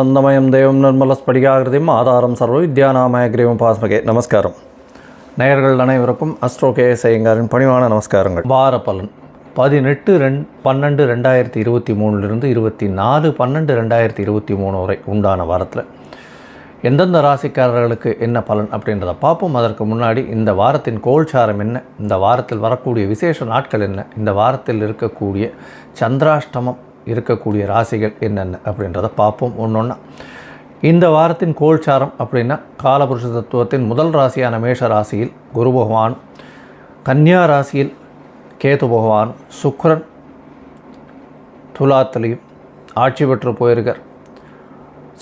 ఆనందమయం தெய்வம் நிர்மல ஸ்படிகாகிருதியும் ஆதாரம் சர்வ வித்யாநாமயக்ரீவம் பாஸ்மகே. நமஸ்காரம். நேயர்கள் அனைவருக்கும் அஸ்ட்ரோ கே ஐயங்காரின் பணிவான நமஸ்காரங்கள். வார பலன். பதினெட்டு ரெண் பன்னெண்டு ரெண்டாயிரத்தி இருபத்தி மூணுலேருந்து இருபத்தி நாலு பன்னெண்டு ரெண்டாயிரத்தி இருபத்தி மூணு வரை உண்டான வாரத்தில் எந்தெந்த ராசிக்காரர்களுக்கு என்ன பலன் அப்படின்றத பார்ப்போம். அதற்கு முன்னாடி இந்த வாரத்தின் கோல்சாரம் என்ன? இந்த வாரத்தில் வரக்கூடிய விசேஷ நாட்கள் என்ன? இந்த வாரத்தில் இருக்கக்கூடிய சந்திராஷ்டமம் இருக்கக்கூடிய ராசிகள் என்னென்ன அப்படின்றத பார்ப்போம். ஒன்று இந்த வாரத்தின் கோல்சாரம் அப்படின்னா காலபுருஷ தத்துவத்தின் முதல் ராசியான மேஷ ராசியில் குரு பகவான் கன்னியா ராசியில் கேது பகவான் சுக்ரன் துலாத்திலையும் ஆட்சி பெற்று போயிருக்கார்.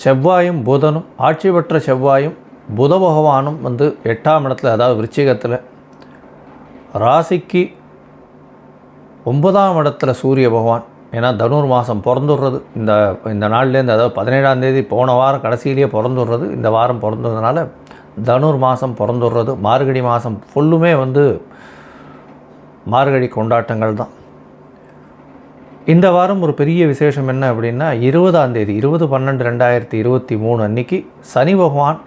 செவ்வாயும் புதனும் ஆட்சி பெற்ற செவ்வாயும் புத பகவானும் வந்து எட்டாம் இடத்துல அதாவது விருச்சிகத்தில் ராசிக்கு ஒன்பதாம் இடத்துல சூரிய பகவான் ஏன்னா தனுர் மாதம் பிறந்துடுறது. இந்த இந்த நாள்லேருந்து அதாவது பதினேழாம் தேதி போன வாரம் கடைசியிலேயே பிறந்துடுறது. இந்த வாரம் பிறந்ததுனால தனுர் மாதம் பிறந்துடுறது. மார்கழி மாதம் ஃபுல்லுமே வந்து மார்கழி கொண்டாட்டங்கள் தான். இந்த வாரம் ஒரு பெரிய விசேஷம் என்ன அப்படின்னா இருபதாம் தேதி இருபது பன்னெண்டு ரெண்டாயிரத்தி இருபத்தி மூணு அன்னைக்கு சனி பகவான்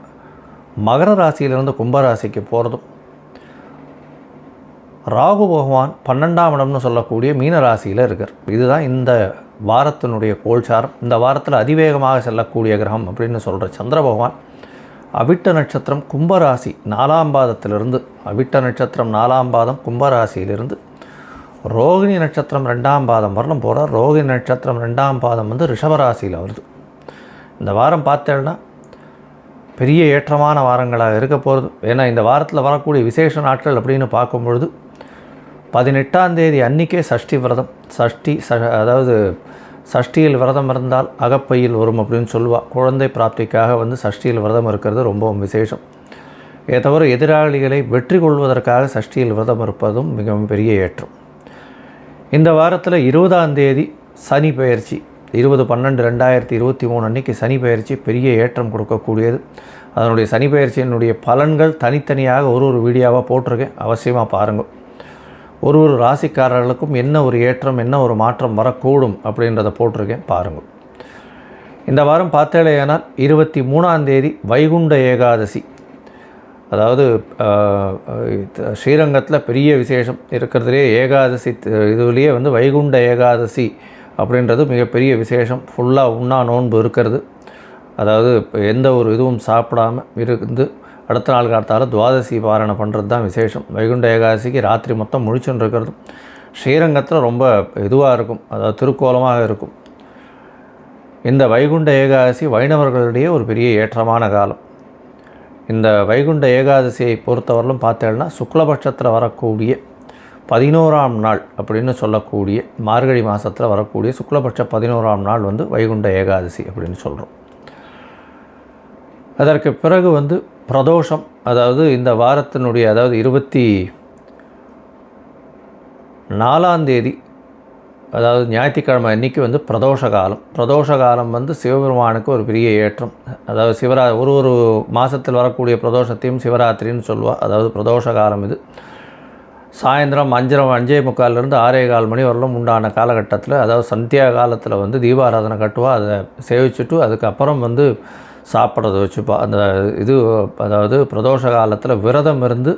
மகர ராசியிலிருந்து கும்பராசிக்கு போகிறதும் ராகு பகவான் பன்னெண்டாம் இடம்னு சொல்லக்கூடிய மீன ராசியில் இருக்கார். இதுதான் இந்த வாரத்தினுடைய கோல்சாரம். இந்த வாரத்தில் அதிவேகமாக செல்லக்கூடிய கிரகம் அப்படின்னு சொல்கிற சந்திர பகவான். அவிட்ட நட்சத்திரம் கும்பராசி நாலாம் பாதத்திலிருந்து அவிட்ட நட்சத்திரம் நாலாம் பாதம் கும்பராசியிலிருந்து ரோகிணி நட்சத்திரம் ரெண்டாம் பாதம் வரணும் போகிறார் ரோகிணி நட்சத்திரம் ரெண்டாம் பாதம் வந்து ரிஷபராசியில் வருது. இந்த வாரம் பார்த்தேன்னா பெரிய ஏற்றமான வாரங்களாக இருக்க போகிறது ஏன்னா இந்த வாரத்தில் வரக்கூடிய விசேஷ நாட்கள் அப்படின்னு பார்க்கும் பொழுது பதினெட்டாம் தேதி அன்றைக்கே சஷ்டி விரதம் சஷ்டி ச அதாவது சஷ்டியில் விரதம் இருந்தால் அகப்பையில் வரும் அப்படின்னு சொல்லுவாள் குழந்தை பிராப்திக்காக வந்து சஷ்டியில் விரதம் இருக்கிறது ரொம்பவும் விசேஷம். இதை தவிர எதிராளிகளை வெற்றி கொள்வதற்காக சஷ்டியில் விரதம் இருப்பதும் மிகவும் பெரிய ஏற்றம். இந்த வாரத்தில் இருபதாம் தேதி சனி பயிற்சி இருபது பன்னெண்டு ரெண்டாயிரத்தி இருபத்தி மூணு அன்றைக்கி சனி பயிற்சி பெரிய ஏற்றம் கொடுக்கக்கூடியது. அதனுடைய சனி பயிற்சியினுடைய பலன்கள் தனித்தனியாக ஒரு ஒரு வீடியோவாக போட்டிருக்கேன். அவசியமாக பாருங்கள் ஒரு ஒரு ராசிக்காரர்களுக்கும் என்ன ஒரு ஏற்றம் என்ன ஒரு மாற்றம் வரக்கூடும் அப்படின்றத போட்டிருக்கேன். பாருங்கள். இந்த வாரம் பார்த்தேலையானால் இருபத்தி மூணாம் தேதி வைகுண்ட ஏகாதசி. அதாவது ஸ்ரீரங்கத்தில் பெரிய விசேஷம். இருக்கிறதுலே ஏகாதசி இதுலேயே வந்து வைகுண்ட ஏகாதசி அப்படின்றது மிகப்பெரிய விசேஷம். ஃபுல்லாக உண்ணா நோன்பு இருக்கிறது. அதாவது எந்த ஒரு இதுவும் சாப்பிடாமல் இருந்து அடுத்த நாள் காலத்தால் துவாதசி பாரணை பண்ணுறது தான் விசேஷம். வைகுண்ட ஏகாதசிக்கு ராத்திரி மொத்தம் முழிச்சுன்னு இருக்கிறது ஸ்ரீரங்கத்தில் ரொம்ப இதுவாக இருக்கும். அதாவது திருக்கோலமாக இருக்கும். இந்த வைகுண்ட ஏகாதசி வைணவர்களிடையே ஒரு பெரிய ஏற்றமான காலம். இந்த வைகுண்ட ஏகாதசியை பொறுத்தவரையிலும் பார்த்தேன்னா சுக்லபட்சத்தில் வரக்கூடிய பதினோராம் நாள் அப்படின்னு சொல்லக்கூடிய மார்கழி மாதத்தில் வரக்கூடிய சுக்லபட்ச பதினோராம் நாள் வந்து வைகுண்ட ஏகாதசி அப்படின்னு சொல்கிறோம் அதற்கு பிறகு வந்து பிரதோஷம் அதாவது இந்த வாரத்தினுடைய அதாவது இருபத்தி நாலாம் தேதி அதாவது ஞாயிற்றுக்கிழமை அன்றைக்கி வந்து பிரதோஷ காலம். பிரதோஷ காலம் வந்து சிவபெருமானுக்கு ஒரு பெரிய ஏற்றம். அதாவது சிவரா ஒரு ஒரு மாதத்தில் வரக்கூடிய பிரதோஷத்தையும் சிவராத்திரின்னு சொல்லுவாள் அதாவது பிரதோஷ காலம் இது. சாயந்தரம் அஞ்சரை அஞ்சே முக்கால்லேருந்து ஆறே கால் மணி வரலும் உண்டான காலகட்டத்தில் அதாவது சந்தியா காலத்தில் வந்து தீபாராதனை கட்டுவா அதை சேவிச்சுட்டு அதுக்கப்புறம் வந்து சாப்பிட்றத வச்சு அந்த இது அதாவது பிரதோஷ காலத்தில் விரதம் இருந்து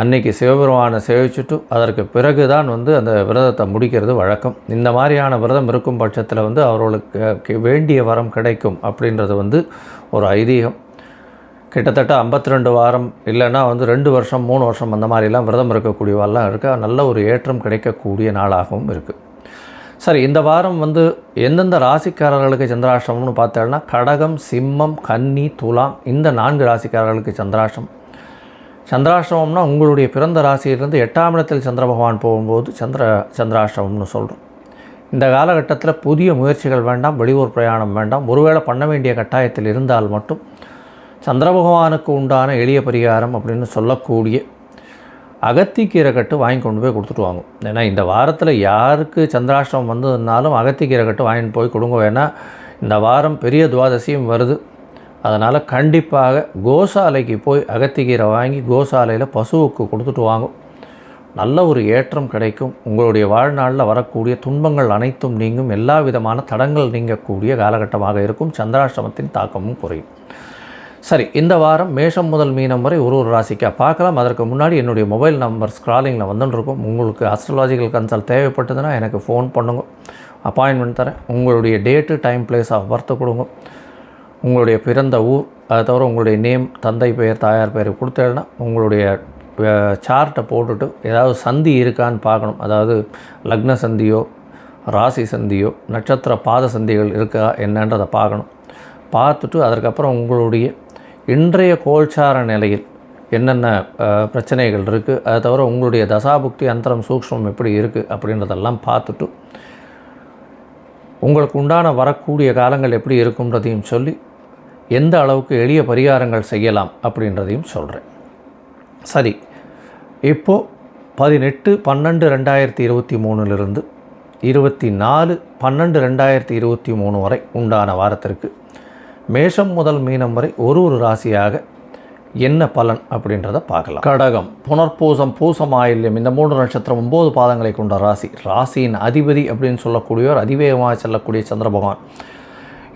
அன்னைக்கு சிவபெருமானை சேவிச்சுட்டு அதற்கு பிறகு தான் வந்து அந்த விரதத்தை முடிக்கிறது வழக்கம். இந்த மாதிரியான விரதம் இருக்கும் பட்சத்தில் வந்து அவர்களுக்கு வேண்டிய வரம் கிடைக்கும் அப்படின்றது வந்து ஒரு ஐதீகம். கிட்டத்தட்ட ஐம்பத்தி ரெண்டு வாரம் இல்லைன்னா வந்து ரெண்டு வருஷம் மூணு வருஷம் அந்த மாதிரிலாம் விரதம் இருக்கக்கூடியவெல்லாம் இருக்குது நல்ல ஒரு ஏற்றம் கிடைக்கக்கூடிய நாளாகவும் இருக்குது சரி இந்த வாரம் வந்து எந்தெந்த ராசிக்காரர்களுக்கு சந்திராஷ்டமம்னு பார்த்தோம்னா கடகம் சிம்மம் கன்னி துலாம் இந்த நான்கு ராசிக்காரர்களுக்கு சந்திராஷ்டம். சந்திராஷ்டமம்னா உங்களுடைய பிறந்த ராசியிலிருந்து எட்டாம் இடத்தில் சந்திர பகவான் போகும்போது சந்திர சந்திராஷ்டமம்னு சொல்கிறோம் இந்த காலகட்டத்தில் புதிய முயற்சிகள் வேண்டாம் வெளியூர் பிரயாணம் வேண்டாம். ஒருவேளை பண்ண வேண்டிய கட்டாயத்தில் இருந்தால் மட்டும் சந்திர பகவானுக்கு உண்டான எளிய பரிகாரம் அப்படின்னு சொல்லக்கூடிய அகத்திக்கீரை கட்டு வாங்கி கொண்டு போய் கொடுத்துட்டு வாங்கும் ஏன்னா இந்த வாரத்தில் யாருக்கு சந்திராஷ்டிரம் வந்ததுனாலும் அகத்திக்கீரை கட்டு வாங்கிட்டு போய் கொடுங்க. வேணால் இந்த வாரம் பெரிய துவாதசியும் வருது. அதனால் கண்டிப்பாக கோசாலைக்கு போய் அகத்திக்கீரை வாங்கி கோசாலையில் பசுவுக்கு கொடுத்துட்டு வாங்கும் நல்ல ஒரு ஏற்றம் கிடைக்கும். உங்களுடைய வாழ்நாளில் வரக்கூடிய துன்பங்கள் அனைத்தும் நீங்கும். எல்லா விதமான தடங்கள் நீங்கக்கூடிய காலகட்டமாக இருக்கும். சந்திராஷ்டமத்தின் தாக்கமும் குறையும். சரி இந்த வாரம் மேஷம் முதல் மீனம் வரை ஒரு ஒரு ராசிக்காக பார்க்கலாம். அதற்கு முன்னாடி என்னுடைய மொபைல் நம்பர் ஸ்க்ராலிங்கில் வந்துட்டுருக்கும் உங்களுக்கு அஸ்ட்ராலாஜிக்கல் கன்சல்ட் தேவைப்பட்டதுன்னா எனக்கு ஃபோன் பண்ணுங்க. அப்பாயின்மெண்ட் தரேன். உங்களுடைய date time place of birth கொடுங்க. உங்களுடைய பிறந்த ஊர் அதை தவிர உங்களுடைய நேம் தந்தை பெயர் தாயார் பெயர் கொடுத்தேன்னா உங்களுடைய சார்ட்டை போட்டுட்டு ஏதாவது சந்தி இருக்கான்னு பார்க்கணும். அதாவது லக்ன சந்தியோ ராசி சந்தியோ நட்சத்திர பாத சந்திகள் இருக்கா என்னன்றதை பார்க்கணும். பார்த்துட்டு அதற்கப்புறம் உங்களுடைய இன்றைய கோல்சார நிலையில் என்னென்ன பிரச்சனைகள் இருக்குது அதை தவிர உங்களுடைய தசாபுக்தி அந்தரம் சூக்ஷ்மம் எப்படி இருக்குது அப்படின்றதெல்லாம் பார்த்துட்டு உங்களுக்கு உண்டான வரக்கூடிய காலங்கள் எப்படி இருக்குன்றதையும் சொல்லி எந்த அளவுக்கு எளிய பரிகாரங்கள் செய்யலாம் அப்படின்றதையும் சொல்கிறேன் சரி இப்போது பதினெட்டு பன்னெண்டு ரெண்டாயிரத்தி இருபத்தி மூணுலேருந்து இருபத்தி நாலு பன்னெண்டு ரெண்டாயிரத்தி இருபத்தி மூணு வரை உண்டான வாரத்திற்கு மேஷம் முதல் மீனம் வரை ஒரு ஒரு ராசியாக என்ன பலன் அப்படின்றத பார்க்கலாம். கடகம். புனர்பூசம் பூசம் ஆயில்யம் இந்த மூன்று நட்சத்திரம் ஒம்பது பாதங்களை கொண்ட ராசி. ராசியின் அதிபதி அப்படின்னு சொல்லக்கூடியவர் அதிவேகமாக செல்லக்கூடிய சந்திர பகவான்.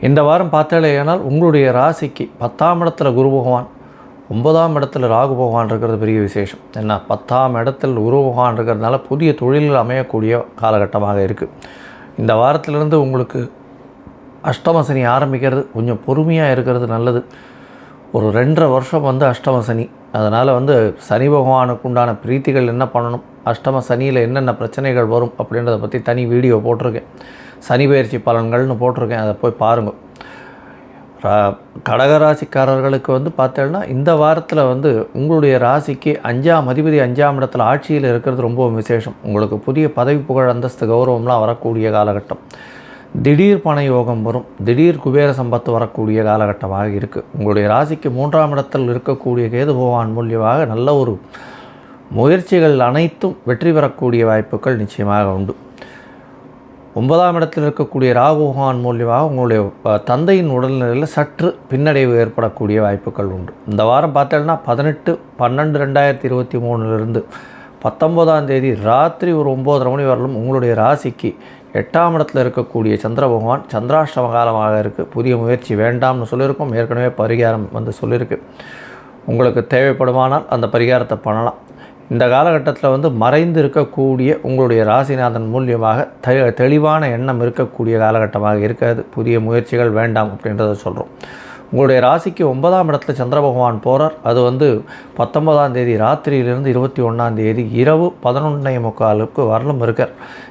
இந்த வாரம் பார்த்தாலேயானால் உங்களுடைய ராசிக்கு பத்தாம் இடத்துல குரு பகவான் ஒன்பதாம் இடத்துல ராகு பகவான் இருக்கிறது பெரிய விசேஷம். என்ன பத்தாம் இடத்தில் குரு பகவான் இருக்கிறதுனால புதிய தொழில்கள் அமையக்கூடிய காலகட்டமாக இருக்குது இந்த வாரத்திலிருந்து உங்களுக்கு அஷ்டம சனி ஆரம்பிக்கிறது. கொஞ்சம் பொறுமையாக இருக்கிறது நல்லது. ஒரு ரெண்டரை வருஷம் வந்து அஷ்டம சனி அதனால் வந்து சனி பகவானுக்கு உண்டான பிரீத்திகள் என்ன பண்ணணும்? அஷ்டம சனியில் என்னென்ன பிரச்சனைகள் வரும் அப்படின்றத பற்றி தனி வீடியோ போட்டிருக்கேன். சனி பயிற்சி பலன்கள்னு போட்டிருக்கேன். அதை போய் பாருங்கள் கடகராசிக்காரர்களுக்கு வந்து பார்த்தேன்னா இந்த வாரத்தில் வந்து உங்களுடைய ராசிக்கு அஞ்சாம் அதிபதி அஞ்சாம் இடத்துல ஆட்சியில் இருக்கிறது ரொம்ப விசேஷம். உங்களுக்கு புதிய பதவி புகழ் அந்தஸ்து கௌரவம்லாம் வரக்கூடிய காலகட்டம். திடீர் பண யோகம் வரும். திடீர் குபேர சம்பத்து வரக்கூடிய காலகட்டமாக இருக்குது உங்களுடைய ராசிக்கு மூன்றாம் இடத்தில் இருக்கக்கூடிய கேது பகவான் மூலியமாக நல்ல ஒரு முயற்சிகள் அனைத்தும் வெற்றி பெறக்கூடிய வாய்ப்புகள் நிச்சயமாக உண்டு. ஒன்பதாம் இடத்தில் இருக்கக்கூடிய ராகு பகவான் மூலியமாக உங்களுடைய தந்தையின் உடல்நிலையில் சற்று பின்னடைவு ஏற்படக்கூடிய வாய்ப்புகள் உண்டு. இந்த வாரம் பார்த்தோம்னா பதினெட்டு பன்னெண்டு ரெண்டாயிரத்தி இருபத்தி மூணுலேருந்து பத்தொம்போதாம் தேதி ராத்திரி ஒரு ஒம்போதரை மணி வரலும் உங்களுடைய ராசிக்கு எட்டாம் இடத்துல இருக்கக்கூடிய சந்திர பகவான் சந்திராஷ்டம காலமாக இருக்குது புதிய முயற்சி வேண்டாம்னு சொல்லியிருக்கோம். ஏற்கனவே பரிகாரம் வந்து சொல்லியிருக்கு. உங்களுக்கு தேவைப்படுமானால் அந்த பரிகாரத்தை பண்ணலாம். இந்த காலகட்டத்தில் வந்து மறைந்து இருக்கக்கூடிய உங்களுடைய ராசிநாதன் மூலியமாக தெ தெளிவான எண்ணம் இருக்கக்கூடிய காலகட்டமாக இருக்காது. புதிய முயற்சிகள் வேண்டாம் அப்படின்றத சொல்கிறோம் உங்களுடைய ராசிக்கு ஒன்பதாம் இடத்துல சந்திர பகவான் போகிறார் அது வந்து பத்தொன்பதாம் தேதி ராத்திரியிலிருந்து இருபத்தி ஒன்றாம் தேதி இரவு பதினொன்றே முக்காலுக்கு வரலும் இருக்கார்.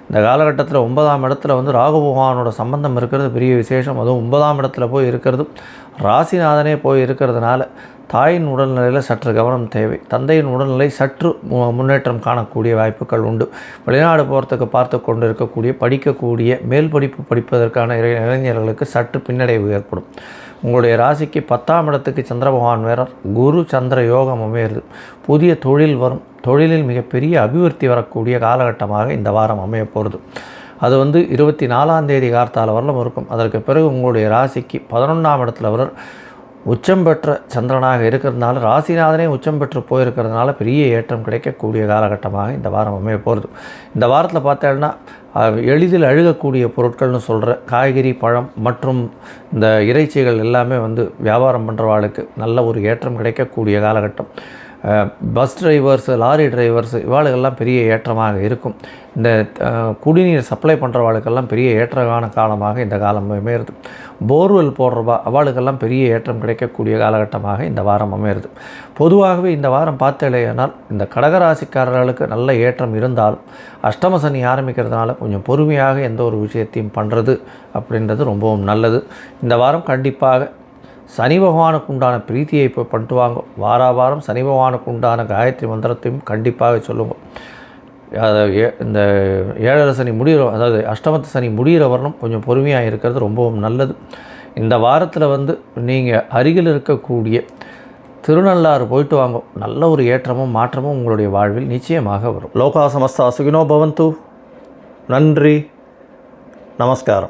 இந்த காலகட்டத்தில் ஒன்பதாம் இடத்துல வந்து ராகு பகவானோட சம்பந்தம் இருக்கிறது பெரிய விசேஷம். அதுவும் ஒன்பதாம் இடத்துல போய் இருக்கிறது ராசிநாதனே போய் இருக்கிறதுனால தாயின் உடல்நிலையில் சற்று கவனம் தேவை. தந்தையின் உடல்நிலை சற்று மு- முன்னேற்றம் காணக்கூடிய வாய்ப்புகள் உண்டு. வெளிநாடு போகிறதுக்கு பார்த்து கொண்டு இருக்கக்கூடிய படிக்கக்கூடிய மேல் படிப்பு படிப்பதற்கான இளைஞர்களுக்கு சற்று பின்னடைவு ஏற்படும். உங்களுடைய ராசிக்கு பத்தாம் இடத்துக்கு சந்திர பகவான் வேறார். குரு சந்திர யோகம் அமையிறது. புதிய தொழில் வரும். தொழிலில் மிகப்பெரிய அபிவிருத்தி வரக்கூடிய காலகட்டமாக இந்த வாரம் அமைய போகிறது அது வந்து இருபத்தி நாலாம் தேதி கார்த்தால வரலும் இருக்கும். அதற்கு பிறகு உங்களுடைய ராசிக்கு பதினொன்றாம் இடத்துல வர உச்சம் பெற்ற சந்திரனாக இருக்கிறதுனால ராசிநாதனே உச்சம் பெற்று போயிருக்கிறதுனால பெரிய ஏற்றம் கிடைக்கக்கூடிய காலகட்டமாக இந்த வாரம் அமைய போகிறது இந்த வாரத்தில் பார்த்தேன்னா எளிதில் அழுகக்கூடிய பொருட்கள்னு சொல்கிற காய்கறி பழம் மற்றும் இந்த இறைச்சிகள் எல்லாமே வந்து வியாபாரம் பண்ணுறவாளுக்கு நல்ல ஒரு ஏற்றம் கிடைக்கக்கூடிய காலகட்டம். பஸ் டிரைவர்ஸு லாரி டிரைவர்ஸு இவாளுக்கெல்லாம் பெரிய ஏற்றமாக இருக்கும். இந்த குடிநீர் சப்ளை பண்ணுறவாளுக்கெல்லாம் பெரிய ஏற்றமான காலமாக இந்த காலம் அமையிறது. போர்வெல் போடுறவா அவளுக்கெல்லாம் பெரிய ஏற்றம் கிடைக்கக்கூடிய காலகட்டமாக இந்த வாரம் அமையிறது. பொதுவாகவே இந்த வாரம் பார்த்தேனால் இந்த கடகராசிக்காரர்களுக்கு நல்ல ஏற்றம் இருந்தாலும் அஷ்டம சனி ஆரம்பிக்கிறதுனால கொஞ்சம் பொறுமையாக எந்த ஒரு விஷயத்தையும் பண்ணுறது அப்படின்றது ரொம்பவும் நல்லது. இந்த வாரம் கண்டிப்பாக சனி பகவானுக்கு உண்டான பிரீத்தியை இப்போ பண்ணிட்டு வாங்க. வாரா வாரம் சனி பகவானுக்கு உண்டான காயத்ரி மந்திரத்தையும் கண்டிப்பாக சொல்லுங்க. அதை ஏ- இந்த ஏழரை சனி முடிகிற அதாவது அஷ்டமத்து சனி முடிகிற வரணும் கொஞ்சம் பொறுமையாக இருக்கிறது ரொம்பவும் நல்லது. இந்த வாரத்தில் வந்து நீங்கள் அருகில் இருக்கக்கூடிய திருநள்ளாறு போயிட்டு வாங்க. நல்ல ஒரு ஏற்றமும் மாற்றமும் உங்களுடைய வாழ்வில் நிச்சயமாக வரும். லோகா சமஸ்தா சுகினோ பவந்து. நன்றி. நமஸ்காரம்.